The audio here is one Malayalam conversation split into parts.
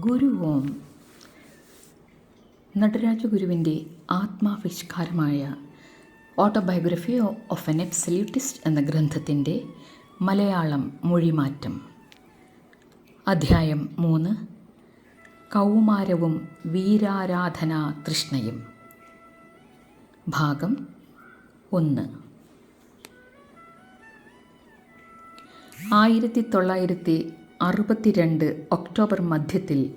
ഗുരു ഓം നടരാജഗുരുവിന്റെ ആത്മാവിഷ്കാരമായ ഓട്ടോബയോഗ്രഫി ഓഫ് എൻ എബ്സല്യൂട്ടിസ്റ്റ് എന്ന ഗ്രന്ഥത്തിന്റെ മലയാളം മൊഴിമാറ്റം. അധ്യായം മൂന്ന്. കൗമാരവും വീരാരാധനാ തൃഷ്ണയും. ഭാഗം ഒന്ന്. ആയിരത്തി തൊള്ളായിരത്തി അറുപത്തിരണ്ട് ഒക്ടോബർ മധ്യത്തിൽ.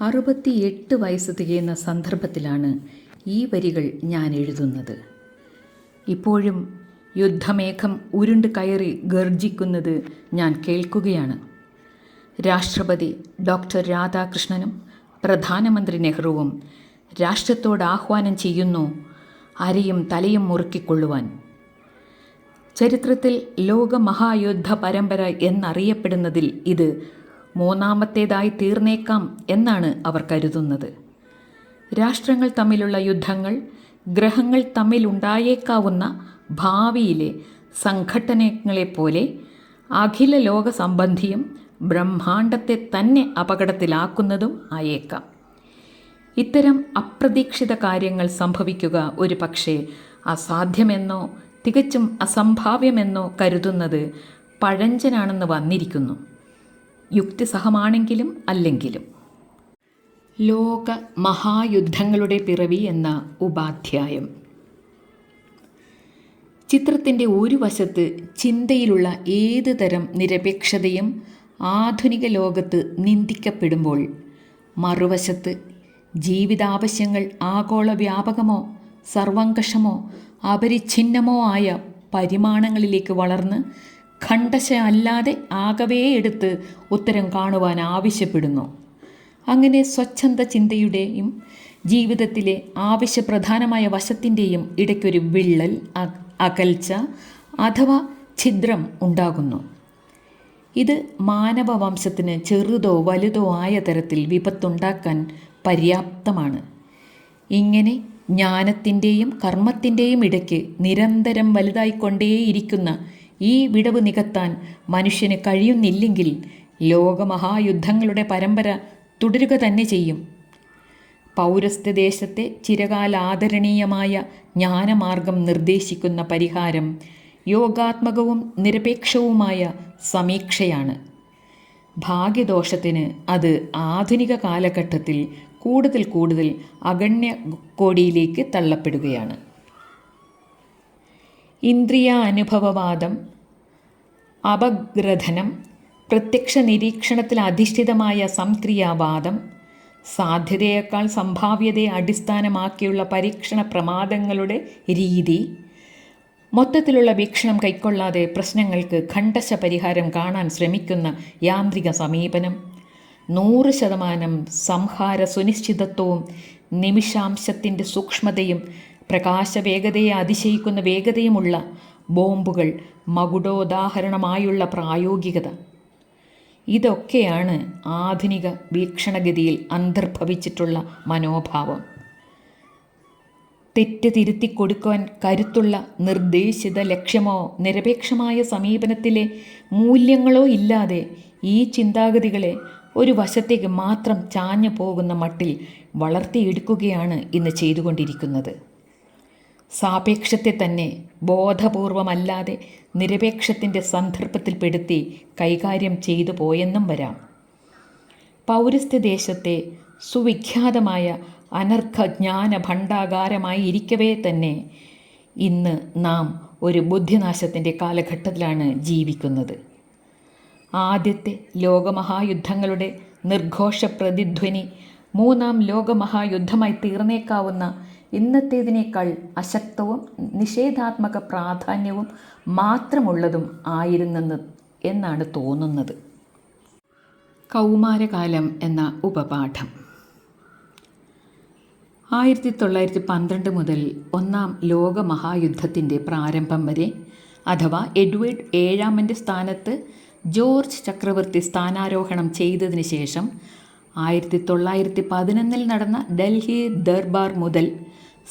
അറുപത്തിയെട്ട് വയസ്സ് തികയുന്ന സന്ദർഭത്തിലാണ് ഈ വരികൾ ഞാൻ എഴുതുന്നത്. ഇപ്പോഴും യുദ്ധമേഘം ഉരുണ്ട് കയറി ഗർജിക്കുന്നത് ഞാൻ കേൾക്കുകയാണ്. രാഷ്ട്രപതി ഡോക്ടർ രാധാകൃഷ്ണനും പ്രധാനമന്ത്രി നെഹ്റുവും രാഷ്ട്രത്തോട് ആഹ്വാനം ചെയ്യുന്നു അരയും തലയും മുറുക്കിക്കൊള്ളുവാൻ. ചരിത്രത്തിൽ ലോക മഹായുദ്ധ പരമ്പര എന്നറിയപ്പെടുന്നതിൽ ഇത് മൂന്നാമത്തേതായി തീർന്നേക്കാം എന്നാണ് അവർ കരുതുന്നത്. രാഷ്ട്രങ്ങൾ തമ്മിലുള്ള യുദ്ധങ്ങൾ ഗ്രഹങ്ങൾ തമ്മിലുണ്ടായേക്കാവുന്ന ഭാവിയിലെ സംഘട്ടനങ്ങളെപ്പോലെ അഖില ലോക സംബന്ധിയും ബ്രഹ്മാണ്ടത്തെ തന്നെ അപകടത്തിലാക്കുന്നതും ആയേക്കാം. ഇത്തരം അപ്രതീക്ഷിത കാര്യങ്ങൾ സംഭവിക്കുക ഒരു പക്ഷേ അസാധ്യമെന്നോ തികച്ചും അസംഭാവ്യമെന്നോ കരുതുന്നത് പഴഞ്ചനാണെന്ന് വന്നിരിക്കുന്നു. യുക്തിസഹമാണെങ്കിലും അല്ലെങ്കിലും. ലോക മഹായുദ്ധങ്ങളുടെ പിറവി എന്ന ഉപാധ്യായം. ചിത്രത്തിന്റെ ഒരു വശത്ത് ചിന്തയിലുള്ള ഏത് തരം നിരപേക്ഷതയും ആധുനിക ലോകത്ത് നിന്ദിക്കപ്പെടുമ്പോൾ മറുവശത്ത് ജീവിതാവശ്യങ്ങൾ ആഗോള വ്യാപകമോ സർവങ്കഷമോ അപരിച്ഛിന്നമോ ആയ പരിമാണങ്ങളിലേക്ക് വളർന്ന് ഖണ്ഡശ അല്ലാതെ ആകവേ എടുത്ത് ഉത്തരം കാണുവാൻ ആവശ്യപ്പെടുന്നു. അങ്ങനെ സ്വച്ഛന്ത ചിന്തയുടെയും ജീവിതത്തിലെ ആവശ്യപ്രധാനമായ വശത്തിന്റെയും ഇടയ്ക്കൊരു വിള്ളൽ അകൽച്ച അഥവാ ഛിദ്രം ഉണ്ടാകുന്നു. ഇത് മാനവവംശത്തിന് ചെറുതോ വലുതോ ആയ തരത്തിൽ വിപത്തുണ്ടാക്കാൻ പര്യാപ്തമാണ്. ഇങ്ങനെ ജ്ഞാനത്തിന്റെയും കർമ്മത്തിന്റെയും ഇടയ്ക്ക് നിരന്തരം വലുതായിക്കൊണ്ടേയിരിക്കുന്ന ഈ വിടവ് നികത്താൻ മനുഷ്യന് കഴിയുന്നില്ലെങ്കിൽ ലോകമഹായുദ്ധങ്ങളുടെ പരമ്പര തുടരുക തന്നെ ചെയ്യും. പൗരസ്ത്യദേശത്തെ ചിരകാലാദരണീയമായ ജ്ഞാനമാർഗം നിർദ്ദേശിക്കുന്ന പരിഹാരം യോഗാത്മകവും നിരപേക്ഷവുമായ സമീക്ഷയാണ്. ഭാഗ്യദോഷത്തിന് അത് ആധുനിക കാലഘട്ടത്തിൽ കൂടുതൽ കൂടുതൽ അഗണ്യ കോടിയിലേക്ക് തള്ളപ്പെടുകയാണ്. ഇന്ദ്രിയ അനുഭവവാദം അപഗ്രഥനം പ്രത്യക്ഷ നിരീക്ഷണത്തിൽ അധിഷ്ഠിതമായ സംക്രിയാവാദം സാധ്യതയേക്കാൾ സംഭാവ്യതയെ അടിസ്ഥാനമാക്കിയുള്ള പരീക്ഷണ പ്രമാദങ്ങളുടെ രീതി മൊത്തത്തിലുള്ള വീക്ഷണം കൈക്കൊള്ളാതെ പ്രശ്നങ്ങൾക്ക് ഖണ്ഡശ പരിഹാരം കാണാൻ ശ്രമിക്കുന്ന യാന്ത്രിക സമീപനം നൂറ് ശതമാനം സംഹാര സുനിശ്ചിതത്വവും നിമിഷാംശത്തിന്റെ സൂക്ഷ്മതയും പ്രകാശവേഗതയെ അതിശയിക്കുന്ന വേഗതയുമുള്ള ബോംബുകൾ മകുടോദാഹരണമായുള്ള പ്രായോഗികത. ഇതൊക്കെയാണ് ആധുനിക വീക്ഷണഗതിയിൽ അന്തർഭവിച്ചിട്ടുള്ള മനോഭാവം. തെറ്റ് തിരുത്തി കൊടുക്കുവാൻ കരുത്തുള്ള നിർദ്ദേശിത ലക്ഷ്യമോ നിരപേക്ഷമായ സമീപനത്തിലെ മൂല്യങ്ങളോ ഇല്ലാതെ ഈ ചിന്താഗതികളെ ഒരു വശത്തേക്ക് മാത്രം ചാഞ്ഞു പോകുന്ന മട്ടിൽ വളർത്തിയെടുക്കുകയാണ് ഇന്ന് ചെയ്തുകൊണ്ടിരിക്കുന്നത്. സാപേക്ഷത്തെ തന്നെ ബോധപൂർവമല്ലാതെ നിരപേക്ഷത്തിന്റെ സന്ദർഭത്തിൽപ്പെടുത്തി കൈകാര്യം ചെയ്തു പോയെന്നും വരാം. പൗരസ്ത്യദേശത്തെ സുവിഖ്യാതമായ അനർഘജ്ഞാന ഭണ്ഡാകാരമായി ഇരിക്കവേ തന്നെ ഇന്ന് നാം ഒരു ബുദ്ധിനാശത്തിന്റെ കാലഘട്ടത്തിലാണ് ജീവിക്കുന്നത്. ആദ്യത്തെ ലോകമഹായുദ്ധങ്ങളുടെ നിർഘോഷ പ്രതിധ്വനി മൂന്നാം ലോകമഹായുദ്ധമായി തീർന്നേക്കാവുന്ന ഇന്നത്തേതിനേക്കാൾ അശക്തവും നിഷേധാത്മക പ്രാധാന്യവും മാത്രമുള്ളതും ആയിരുന്നെന്ന് എന്നാണ് തോന്നുന്നത്. കൗമാരകാലം എന്ന ഉപപാഠം. ആയിരത്തി തൊള്ളായിരത്തി പന്ത്രണ്ട് മുതൽ ഒന്നാം ലോകമഹായുദ്ധത്തിന്റെ പ്രാരംഭം വരെ അഥവാ എഡ്വേർഡ് ഏഴാമന്റെ സ്ഥാനത്ത് ജോർജ് ചക്രവർത്തി സ്ഥാനാരോഹണം ചെയ്തതിന് ശേഷം ആയിരത്തി തൊള്ളായിരത്തി പതിനൊന്നിൽ നടന്ന ഡൽഹി ദർബാർ മുതൽ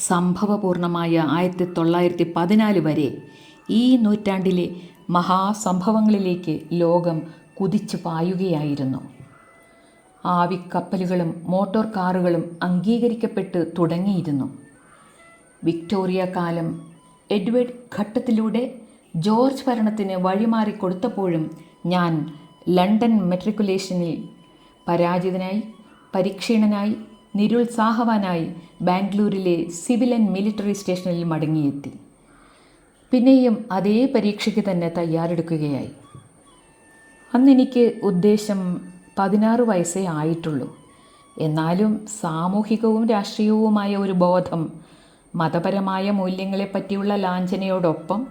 സംഭവപൂർണമായ ആയിരത്തി തൊള്ളായിരത്തി പതിനാല് വരെ ഈ നൂറ്റാണ്ടിലെ മഹാസംഭവങ്ങളിലേക്ക് ലോകം കുതിച്ചു പായുകയായിരുന്നു. ആവിക്കപ്പലുകളും മോട്ടോർ കാറുകളും അംഗീകരിക്കപ്പെട്ട് തുടങ്ങിയിരുന്നു. വിക്ടോറിയ കാലം എഡ്വേർഡ് ഘട്ടത്തിലൂടെ ജോർജ് ഭരണത്തിന് വഴിമാറി കൊടുത്തപ്പോഴും ഞാൻ ലണ്ടൻ മെട്രിക്കുലേഷനിൽ പരാജിതനായി പരിക്ഷീണനായി നിരുത്സാഹവാനായി ബാംഗ്ലൂരിലെ സിവിൽ ആൻഡ് മിലിറ്ററി സ്റ്റേഷനിൽ മടങ്ങിയെത്തി. പിന്നെയും അതേ പരീക്ഷയ്ക്ക് തന്നെ തയ്യാറെടുക്കുകയായി. അന്നെനിക്ക് ഉദ്ദേശം പതിനാറ് വയസ്സേ ആയിട്ടുള്ളൂ. എന്നാലും സാമൂഹികവും രാഷ്ട്രീയവുമായ ഒരു ബോധം മതപരമായ മൂല്യങ്ങളെപ്പറ്റിയുള്ള ലാഞ്ചനയോടൊപ്പം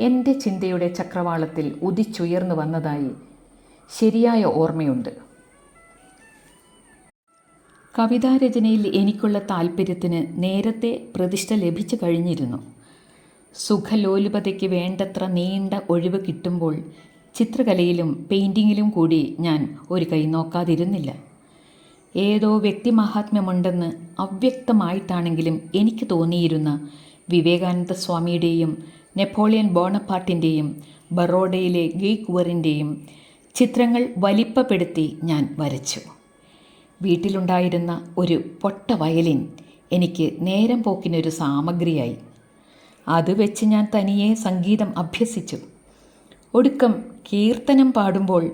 എന്റെ ചിന്തയുടെ ചക്രവാളത്തിൽ ഉദിച്ചുയർന്നു വന്നതായി ശരിയായ ഓർമ്മയുണ്ട്. കവിതാരചനയിൽ എനിക്കുള്ള താല്പര്യത്തിന് നേരത്തെ പ്രതിഷ്ഠ ലഭിച്ചു കഴിഞ്ഞിരുന്നു. സുഖലോലുപതയ്ക്ക് വേണ്ടത്ര നീണ്ട ഒഴിവ് കിട്ടുമ്പോൾ ചിത്രകലയിലും പെയിന്റിങ്ങിലും കൂടി ഞാൻ ഒരു കൈ നോക്കാതിരുന്നില്ല. ഏതോ വ്യക്തിമാഹാത്മ്യമുണ്ടെന്ന് അവ്യക്തമായിട്ടാണെങ്കിലും എനിക്ക് തോന്നിയിരുന്ന വിവേകാനന്ദ സ്വാമിയുടെയും നെപ്പോളിയൻ ബോണപ്പാട്ടിന്റെയും ബറോഡയിലെ ഗീക്വറിന്റെയും ചിത്രങ്ങൾ വലിപ്പപ്പെടുത്തി ഞാൻ വരച്ചു. വീട്ടിലുണ്ടായിരുന്ന ഒരു പൊട്ട വയലിൻ എനിക്ക് നേരം പോക്കിനൊരു സാമഗ്രിയായി. അത് വെച്ച് ഞാൻ തനിയെ സംഗീതം അഭ്യസിച്ചു. ഒടുക്കം കീർത്തനം പാടുമ്പോൾ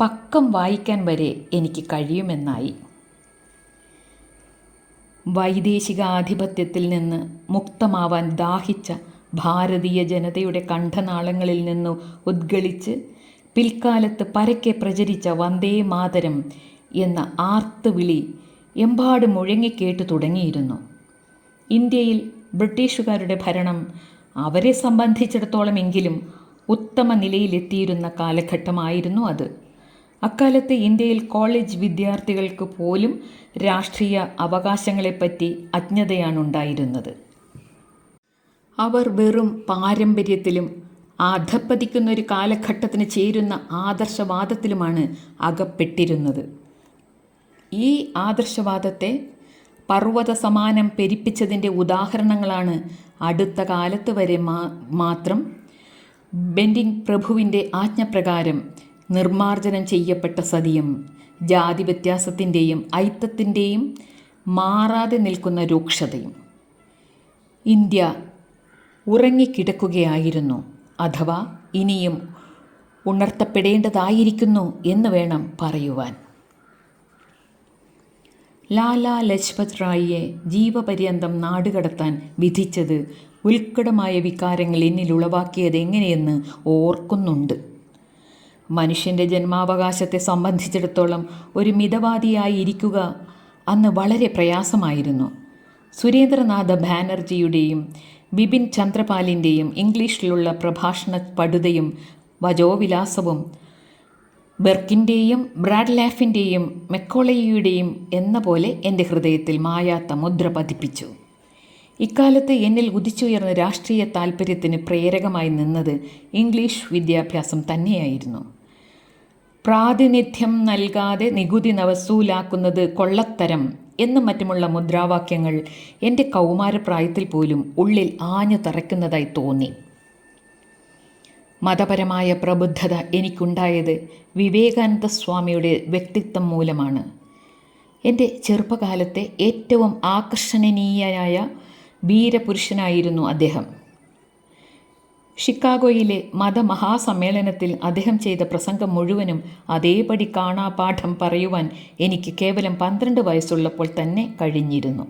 പക്കം വായിക്കാൻ വരെ എനിക്ക് കഴിയുമെന്നായി. വൈദേശികാധിപത്യത്തിൽ നിന്ന് മുക്തമാവാൻ ദാഹിച്ച ഭാരതീയ ജനതയുടെ കണ്ഠനാളങ്ങളിൽ നിന്നു ഉദ്ഗളിച്ച് പിൽക്കാലത്ത് പരക്കെ പ്രചരിച്ച വന്ദേ മാതരം എന്ന ആർത്തുവിളി എമ്പാട് മുഴങ്ങിക്കേട്ടു തുടങ്ങിയിരുന്നു. ഇന്ത്യയിൽ ബ്രിട്ടീഷുകാരുടെ ഭരണം അവരെ സംബന്ധിച്ചിടത്തോളമെങ്കിലും ഉത്തമ നിലയിലെത്തിയിരുന്ന കാലഘട്ടമായിരുന്നു അത്. അക്കാലത്ത് ഇന്ത്യയിൽ കോളേജ് വിദ്യാർത്ഥികൾക്ക് പോലും രാഷ്ട്രീയ അവകാശങ്ങളെപ്പറ്റി അജ്ഞതയാണുണ്ടായിരുന്നത്. അവർ വെറും പാരമ്പര്യത്തിലും അധപ്പതിക്കുന്ന ഒരു കാലഘട്ടത്തിന് ചേരുന്ന ആദർശവാദത്തിലുമാണ് അകപ്പെട്ടിരുന്നത്. ഈ ആദർശവാദത്തെ പർവത സമാനം പെരിപ്പിച്ചതിന്റെ ഉദാഹരണങ്ങളാണ് അടുത്ത കാലത്ത് വരെ മാത്രം ബെൻഡിങ് പ്രഭുവിന്റെ ആജ്ഞപ്രകാരം നിർമാർജനം ചെയ്യപ്പെട്ട സതിയും ജാതി വ്യത്യാസത്തിന്റെയും ഐത്തത്തിന്റെയും മാറാതെ നിൽക്കുന്ന രൂക്ഷതയും. ഇന്ത്യ ഉറങ്ങിക്കിടക്കുകയായിരുന്നു. അഥവാ ഇനിയും ഉണർത്തപ്പെടേണ്ടതായിരിക്കുന്നു എന്ന് വേണം പറയുവാൻ. ലാലാ ലജ്പത് റായിയെ ജീവപര്യന്തം നാടുകടത്താൻ വിധിച്ചത് ഉത്കടമായ വികാരങ്ങൾ എന്നിൽ ഉളവാക്കിയത് എങ്ങനെയെന്ന് ഓർക്കുന്നുണ്ട്. മനുഷ്യന്റെ ജന്മാവകാശത്തെ സംബന്ധിച്ചിടത്തോളം ഒരു മിതവാദിയായി ഇരിക്കുക അന്ന് വളരെ പ്രയാസമായിരുന്നു. സുരേന്ദ്രനാഥ ബാനർജിയുടെയും ബിപിൻ ചന്ദ്രപാലിന്റെയും ഇംഗ്ലീഷിലുള്ള പ്രഭാഷണ പടുതയും വജോവിലാസവും ബെർക്കിന്റെയും ബ്രാഡ്ലാഫിന്റെയും മെക്കോളയുടെയും എന്ന പോലെ എന്റെ ഹൃദയത്തിൽ മായാത്ത മുദ്ര പതിപ്പിച്ചു. ഇക്കാലത്ത് എന്നിൽ ഉദിച്ചുയർന്ന രാഷ്ട്രീയ താൽപ്പര്യത്തിന് പ്രേരകമായി നിന്നത് ഇംഗ്ലീഷ് വിദ്യാഭ്യാസം തന്നെയായിരുന്നു. പ്രാതിനിധ്യം നൽകാതെ നികുതി വസൂലാക്കുന്നത് കൊള്ളത്തരം എന്നും മറ്റുമുള്ള മുദ്രാവാക്യങ്ങൾ എന്റെ കൗമാരപ്രായത്തിൽ പോലും ഉള്ളിൽ ആഞ്ഞു തറയ്ക്കുന്നതായി തോന്നി. മതപരമായ പ്രബുദ്ധത എനിക്കുണ്ടായത് വിവേകാനന്ദ സ്വാമിയുടെ വ്യക്തിത്വം മൂലമാണ്. എന്റെ ചെറുപ്പകാലത്തെ ഏറ്റവും ആകർഷണീയനായ വീരപുരുഷനായിരുന്നു അദ്ദേഹം. ഷിക്കാഗോയിലെ മതമഹാസമ്മേളനത്തിൽ അദ്ദേഹം ചെയ്ത പ്രസംഗം മുഴുവനും അതേപടി കാണാപാഠം പറയുവാൻ എനിക്ക് കേവലം പന്ത്രണ്ട് വയസ്സുള്ളപ്പോൾ തന്നെ കഴിഞ്ഞിരുന്നു.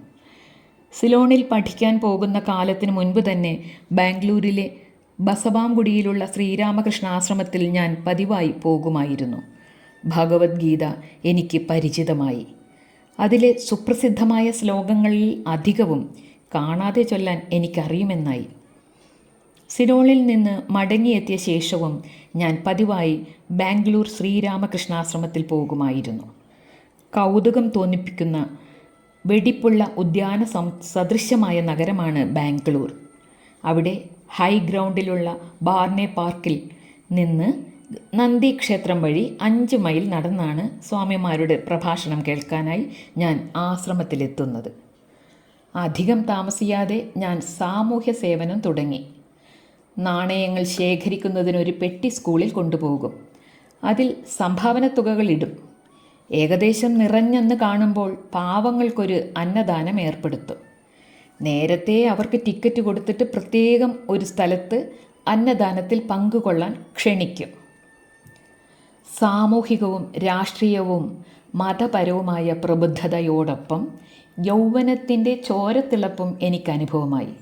സിലോണിൽ പഠിക്കാൻ പോകുന്ന കാലത്തിന് മുൻപ് തന്നെ ബാംഗ്ലൂരിലെ ബസവാംകുടിയിലുള്ള ശ്രീരാമകൃഷ്ണ ആശ്രമത്തിൽ ഞാൻ പതിവായി പോകുമായിരുന്നു. ഭഗവത്ഗീത എനിക്ക് പരിചിതമായി. അതിലെ സുപ്രസിദ്ധമായ ശ്ലോകങ്ങളിൽ അധികവും കാണാതെ ചൊല്ലാൻ എനിക്കറിയുമെന്നായി. സിലോണിൽ നിന്ന് മടങ്ങിയെത്തിയ ശേഷവും ഞാൻ പതിവായി ബാംഗ്ലൂർ ശ്രീരാമകൃഷ്ണാശ്രമത്തിൽ പോകുമായിരുന്നു. കൗതുകം തോന്നിപ്പിക്കുന്ന വെടിപ്പുള്ള ഉദ്യാന സദൃശ്യമായ നഗരമാണ് ബാംഗ്ലൂർ. അവിടെ ഹൈ ഗ്രൗണ്ടിലുള്ള ബാർനെ പാർക്കിൽ നിന്ന് നന്ദി ക്ഷേത്രം വഴി അഞ്ച് മൈൽ നടന്നാണ് സ്വാമിമാരുടെ പ്രഭാഷണം കേൾക്കാനായി ഞാൻ ആശ്രമത്തിലെത്തുന്നത്. അധികം താമസിയാതെ ഞാൻ സാമൂഹ്യ സേവനം തുടങ്ങി. നാണയങ്ങൾ ശേഖരിക്കുന്നതിന് ഒരു പെട്ടി സ്കൂളിൽ കൊണ്ടുപോകും. അതിൽ സംഭാവന തുകകൾ ഇടും ഏകദേശം നിറഞ്ഞെന്ന് കാണുമ്പോൾ പാവങ്ങൾക്കൊരു അന്നദാനം ഏർപ്പെടുത്തും. നേരത്തെ അവർക്ക് ടിക്കറ്റ് കൊടുത്തിട്ട് പ്രത്യേകം ഒരു സ്ഥലത്ത് അന്നദാനത്തിൽ പങ്കുകൊള്ളാൻ ക്ഷണിക്കും. സാമൂഹികവും രാഷ്ട്രീയവും മതപരവുമായ പ്രബുദ്ധതയോടൊപ്പം യൗവനത്തിന്റെ ചോരത്തിളപ്പും എനിക്ക് അനുഭവമായി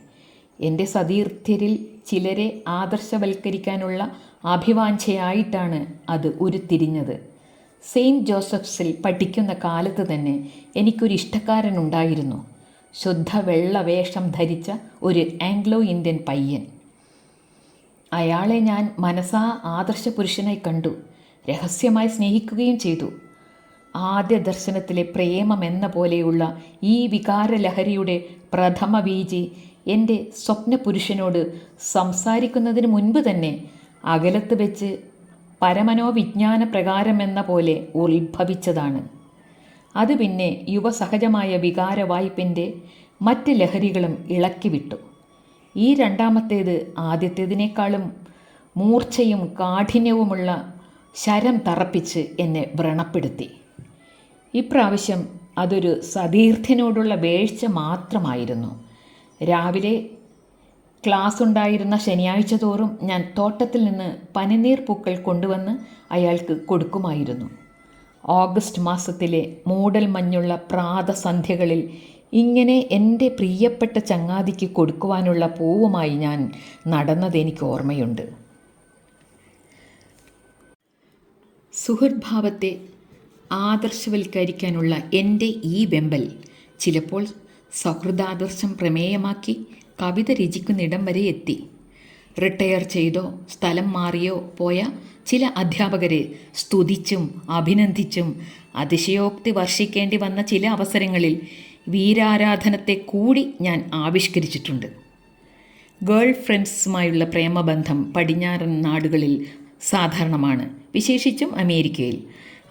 എന്റെ സതീർത്ഥ്യരിൽ ചിലരെ ആദർശവൽക്കരിക്കാനുള്ള അഭിവാഞ്ഛയായിട്ടാണ് അത് ഉരുത്തിരിഞ്ഞത്. സെയിന്റ് ജോസഫ്സിൽ പഠിക്കുന്ന കാലത്ത് തന്നെ എനിക്കൊരു ഇഷ്ടക്കാരനുണ്ടായിരുന്നു ശുദ്ധ വെള്ള വേഷം ധരിച്ച ഒരു ആംഗ്ലോ ഇന്ത്യൻ പയ്യൻ. അയാളെ ഞാൻ മനസാ ആദർശ പുരുഷനായി കണ്ടു. രഹസ്യമായി സ്നേഹിക്കുകയും ചെയ്തു. ആദ്യ ദർശനത്തിലെ പ്രേമം എന്ന പോലെയുള്ള ഈ വികാരലഹരിയുടെ പ്രഥമ ബീജി എന്റെ സ്വപ്നപുരുഷനോട് സംസാരിക്കുന്നതിന് മുൻപ് തന്നെ അകലത്ത് വെച്ച് പരമനോവിജ്ഞാന പ്രകാരമെന്ന പോലെ ഉത്ഭവിച്ചതാണ്. അത് പിന്നെ യുവസഹജമായ വികാരവായ്പിന്റെ മറ്റ് ലഹരികളും ഇളക്കിവിട്ടു. ഈ രണ്ടാമത്തേത് ആദ്യത്തേതിനേക്കാളും മൂർച്ചയും കാഠിന്യവുമുള്ള ശരം തറപ്പിച്ച് എന്നെ വ്രണപ്പെടുത്തി. ഇപ്രാവശ്യം അതൊരു സതീർത്ഥ്യനോടുള്ള വേഴ്ച മാത്രമായിരുന്നു. രാവിലെ ക്ലാസ് ഉണ്ടായിരുന്ന ശനിയാഴ്ച തോറും ഞാൻ തോട്ടത്തിൽ നിന്ന് പനിനീർ പൂക്കൾ കൊണ്ടുവന്ന് അയാൾക്ക് കൊടുക്കുമായിരുന്നു. ഓഗസ്റ്റ് മാസത്തിലെ മൂടൽ മഞ്ഞുള്ള പ്രാതസന്ധ്യകളിൽ ഇങ്ങനെ എന്റെ പ്രിയപ്പെട്ട ചങ്ങാതിക്ക് കൊടുക്കുവാനുള്ള പൂവുമായി ഞാൻ നടന്നതെനിക്ക് ഓർമ്മയുണ്ട്. സുഹൃദ്ഭാവത്തെ ആദർശവൽക്കരിക്കാനുള്ള എന്റെ ഈ വെമ്പൽ ചിലപ്പോൾ സൗഹൃദാദർശം പ്രമേയമാക്കി കവിത രചിക്കുന്നിടം വരെ എത്തി. റിട്ടയർ ചെയ്തോ സ്ഥലം മാറിയോ പോയ ചില അധ്യാപകരെ സ്തുതിച്ചും അഭിനന്ദിച്ചും അതിശയോക്തി വർഷിക്കേണ്ടി വന്ന ചില അവസരങ്ങളിൽ വീരാരാധനത്തെ കൂടി ഞാൻ ആവിഷ്കരിച്ചിട്ടുണ്ട്. ഗേൾ ഫ്രണ്ട്സുമായുള്ള പ്രേമബന്ധം പടിഞ്ഞാറൻ നാടുകളിൽ സാധാരണമാണ്. വിശേഷിച്ചും അമേരിക്കയിൽ.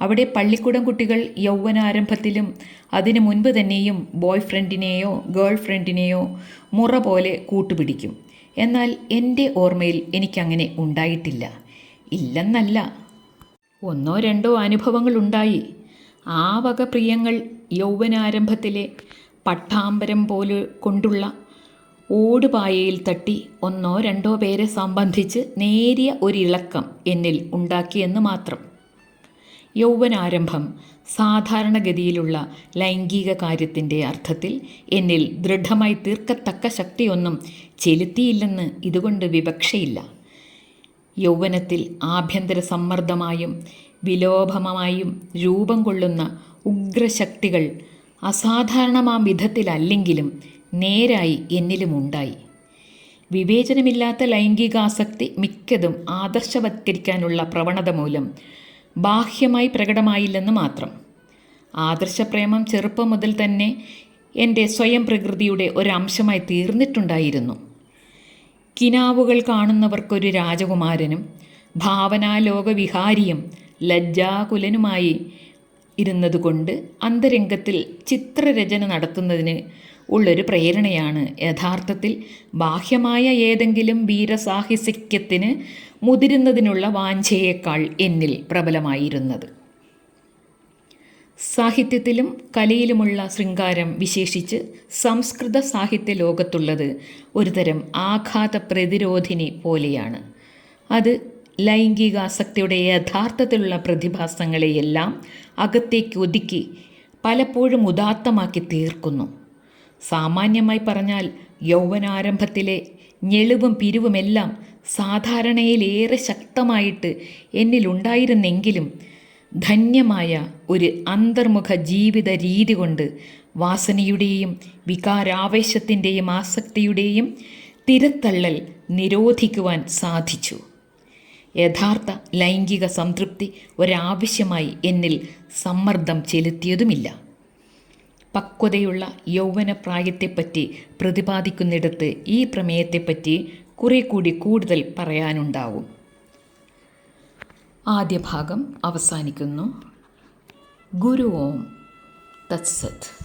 അവിടെ പള്ളിക്കൂടം കുട്ടികൾ യൗവനാരംഭത്തിലും അതിനു മുൻപ് തന്നെയും ബോയ് ഫ്രണ്ടിനെയോ ഗേൾ ഫ്രണ്ടിനെയോ മുറ പോലെ കൂട്ടുപിടിക്കും. എന്നാൽ എന്റെ ഓർമ്മയിൽ എനിക്കങ്ങനെ ഉണ്ടായിട്ടില്ല. ഇല്ലെന്നല്ല. ഒന്നോ രണ്ടോ അനുഭവങ്ങൾ ഉണ്ടായി. ആ വക പ്രിയങ്ങൾ യൗവനാരംഭത്തിലെ പട്ടാമ്പരം പോലെ കൊണ്ടുള്ള ഓടുപായയിൽ തട്ടി ഒന്നോ രണ്ടോ പേരെ സംബന്ധിച്ച് നേരിയ ഒരിളക്കം എന്നിൽ ഉണ്ടാക്കിയെന്ന് മാത്രം. യൗവനാരംഭം സാധാരണഗതിയിലുള്ള ലൈംഗിക കാര്യത്തിന്റെ അർത്ഥത്തിൽ എന്നിൽ ദൃഢമായി തീർക്കത്തക്ക ശക്തിയൊന്നും ചെലുത്തിയില്ലെന്ന് ഇതുകൊണ്ട് വിവക്ഷയില്ല. യൗവനത്തിൽ ആഭ്യന്തര സമ്മർദ്ദമായും വിലോഭമായും രൂപം കൊള്ളുന്ന ഉഗ്രശക്തികൾ അസാധാരണമാം വിധത്തിലല്ലെങ്കിലും നേരായി എന്നിലും ഉണ്ടായി. വിവേചനമില്ലാത്ത ലൈംഗികാസക്തി മിക്കതും ആദർശവത്കരിക്കാനുള്ള പ്രവണത മൂലം ബാഹ്യമായി പ്രകടമായില്ലെന്ന് മാത്രം. ആദർശപ്രേമം ചെറുപ്പം മുതൽ തന്നെ എന്റെ സ്വയം പ്രകൃതിയുടെ ഒരംശമായി തീർന്നിട്ടുണ്ടായിരുന്നു. കിനാവുകൾ കാണുന്നവർക്കൊരു രാജകുമാരനും ഭാവനാലോകവിഹാരിയും ലജ്ജാകുലനുമായി ഇരുന്നതുകൊണ്ട് അന്തരംഗത്തിൽ ചിത്രരചന നടത്തുന്നതിന് ഉള്ളൊരു പ്രേരണയാണ്. യഥാർത്ഥത്തിൽ ബാഹ്യമായ ഏതെങ്കിലും വീരസാഹിസിക്യത്തിന് മുതിരുന്നതിനുള്ള വാഞ്ചയേക്കാൾ എന്നിൽ പ്രബലമായിരുന്നത്. സാഹിത്യത്തിലും കലയിലുമുള്ള ശൃംഗാരം വിശേഷിച്ച് സംസ്കൃത സാഹിത്യ ലോകത്തുള്ളത് ഒരുതരം ആഘാത പ്രതിരോധിനി പോലെയാണ്. അത് ലൈംഗികാസക്തിയുടെ യഥാർത്ഥത്തിലുള്ള പ്രതിഭാസങ്ങളെയെല്ലാം അകത്തേക്ക് ഒതുക്കി പലപ്പോഴും ഉദാത്തമാക്കി തീർക്കുന്നു. സാമാന്യമായി പറഞ്ഞാൽ യൗവനാരംഭത്തിലെ ഞെളിവും പിരിവുമെല്ലാം സാധാരണയിലേറെ ശക്തമായിട്ട് എന്നിലുണ്ടായിരുന്നെങ്കിലും ധന്യമായ ഒരു അന്തർമുഖ ജീവിത രീതി കൊണ്ട് വാസനയുടെയും വികാരാവേശത്തിന്റെയും ആസക്തിയുടെയും തിരത്തള്ളൽ നിരോധിക്കുവാൻ സാധിച്ചു. യഥാർത്ഥ ലൈംഗിക സംതൃപ്തി ഒരാവശ്യമായി എന്നിൽ സമ്മർദ്ദം ചെലുത്തിയതുമില്ല. പക്വതയുള്ള യൗവനപ്രായത്തെപ്പറ്റി പ്രതിപാദിക്കുന്നിടത്ത് ഈ പ്രമേയത്തെപ്പറ്റി കുറെ കൂടി കൂടുതൽ പറയാനുണ്ടാവും. ആദ്യ ഭാഗം അവസാനിക്കുന്നു. ഗുരു ഓം തത്സത്.